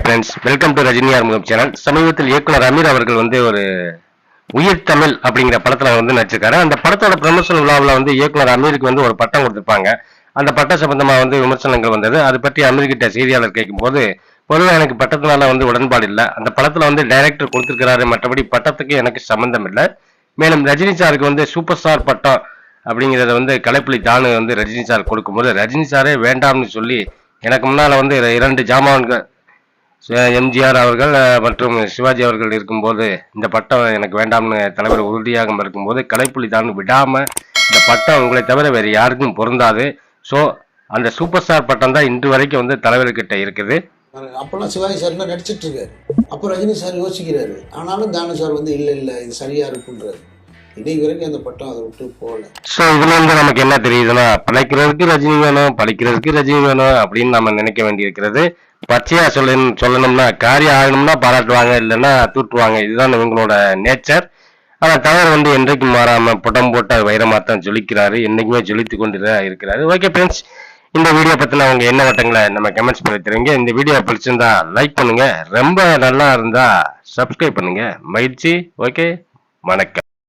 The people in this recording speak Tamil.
Friends welcome to Rajini Arumugam channel சமீபத்தில் இயக்குனர் அமீர் அவர்கள் வந்து ஒரு உயிர் தமிழ் அப்படிங்கிற படத்தில் வந்து நடிச்சிருக்காரு. அந்த படத்தோட ப்ரமோஷன் விழாவில் வந்து இயக்குனர் அமீருக்கு வந்து ஒரு பட்டம் கொடுத்துருப்பாங்க. அந்த பட்டம் சம்பந்தமாக வந்து விமர்சனங்கள் வந்தது. அது பற்றி அமீர்கிட்ட செய்தியாளர் கேட்கும்போது பொதுவாக எனக்கு பட்டத்தினால வந்து உடன்பாடு இல்லை. அந்த படத்தில் வந்து டைரக்டர் கொடுத்துருக்கிறாரு. மற்றபடி பட்டத்துக்கு எனக்கு சம்மந்தம் இல்லை. மேலும் ரஜினி சாருக்கு வந்து சூப்பர் ஸ்டார் பட்டம் அப்படிங்கிறத வந்து கலைப்புலி தானு வந்து ரஜினி சார் கொடுக்கும்போது ரஜினி சாரே வேண்டாம்னு சொல்லி எனக்கு முன்னால் வந்து இரண்டு ஜாமான்கள் எம்ஜிஆர் அவர்கள் மற்றும் சிவாஜி அவர்கள் இருக்கும்போது இந்த பட்டம் எனக்கு வேண்டாம்னு தலைவர் உறுதியாக இருக்கும்போது கலைப்புலி தான் விடாம இந்த பட்டம் உங்களை தவிர வேறு யாருக்கும் பொருந்தாது. ஸோ அந்த சூப்பர் ஸ்டார் பட்டம் தான் இன்று வரைக்கும் வந்து தலைவர்கிட்ட இருக்குது. அப்பெல்லாம் சிவாஜி சார்லாம் நடிச்சிட்டு இருக்காரு. அப்போ ரஜினி சார் யோசிக்கிறாரு. ஆனாலும் தானு சார் வந்து இல்லை இல்லை இது சரியா இருக்குன்றாரு இன்னைக்கு அந்த பட்டம் அதை விட்டு போகல. ஸோ இதுல இருந்து நமக்கு என்ன தெரியுதுன்னா பழைக்கிறதுக்கு ரஜினி வேணும் பழைக்கிறதுக்கு ரஜினி வேணும் அப்படின்னு நம்ம நினைக்க வேண்டியிருக்கிறது. பச்சையா சொல்ல சொல்லணும்னா காரியம் ஆகணும்னா பாராட்டுவாங்க இல்லைன்னா தூட்டுவாங்க இதுதான் இவங்களோட நேச்சர். ஆனால் தவறு வந்து என்றைக்கும் மாறாம புடம் போட்ட வைரமாத்தான் ஜொலிக்கிறாரு என்றைக்குமே ஜொலித்து கொண்டு தான் இருக்கிறாரு. ஓகே ஃப்ரெண்ட்ஸ் இந்த வீடியோ பற்றின அவங்க என்ன வட்டங்களை நம்ம கமெண்ட்ஸ் பண்ணி தருவீங்க இந்த வீடியோ பிடிச்சிருந்தா லைக் பண்ணுங்க. ரொம்ப நல்லா இருந்தா சப்ஸ்கிரைப் பண்ணுங்க. மகிழ்ச்சி. ஓகே வணக்கம்.